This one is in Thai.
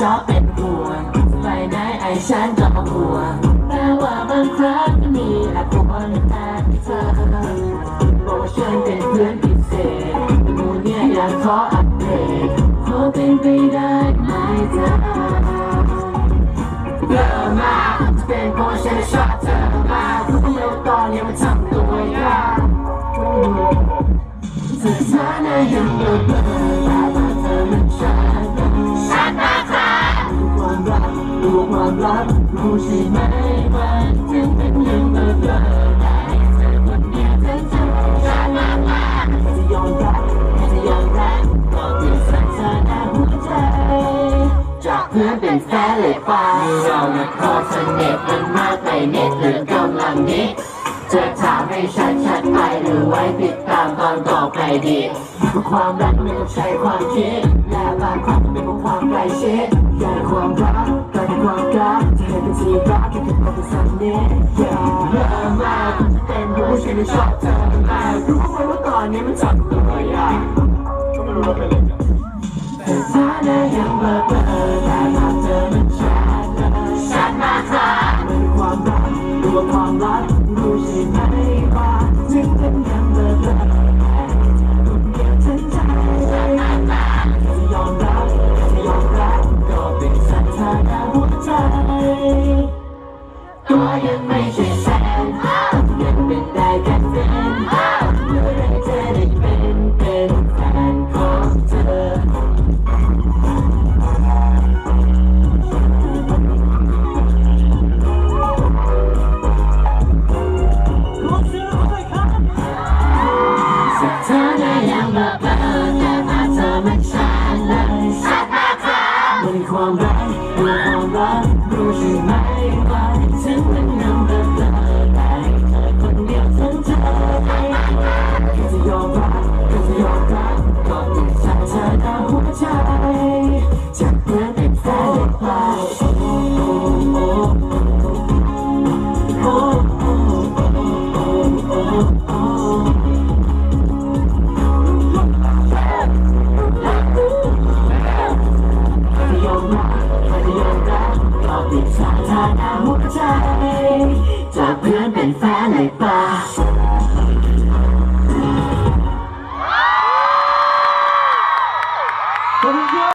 ชอบเป็นห่วงไฟไหนไอ้ฉันก็มาห่วแม้ว่าบางครั้งมีอาการแต่เธอบอกว่าฉันเป็นเพื่อนพิเศษมูเนี่ยอยากขออัปเดตขอเป็นไปได้ไหมเธอเยอะมาเป็นเพราะฉันชอบเธอมากทุกเรื่องตอนนี้มันทำตัวยากเธอเธน่าเห็นเบอร์ รู้ใช่ไหมว่าถึงเป็นยังเบลอๆแต่เธอคนเดียวทั้งใจชัดมากๆจะยอมรับจะยอมรับก็เพียงสถานะหัวใจจากเพื่อนเป็นแฟนเลยไปเรานะขอเสนิทมันมากไปเน็ตหรือกำลังนิดจะถามให้ชัดชัดไปหรือไว้ติดตามตอนต่อไปดีความรักไม่ต้องใช้ความคิดและบางครั้งเป็นเพราะความใกล้ชิดอยากความรัก see you rock it on the Sunday Yeah เลิกมากเป็นรู้ว่าฉันไม่ชอบเธอมากรู้ไหมว่าตอนนี้มันจับมือใหญ่ก็ไม่รู้ว่าเป็นอะไร I am. ก็ติดานะหัวใจจากเพื่อนเป็นแฟนเลยป่ะ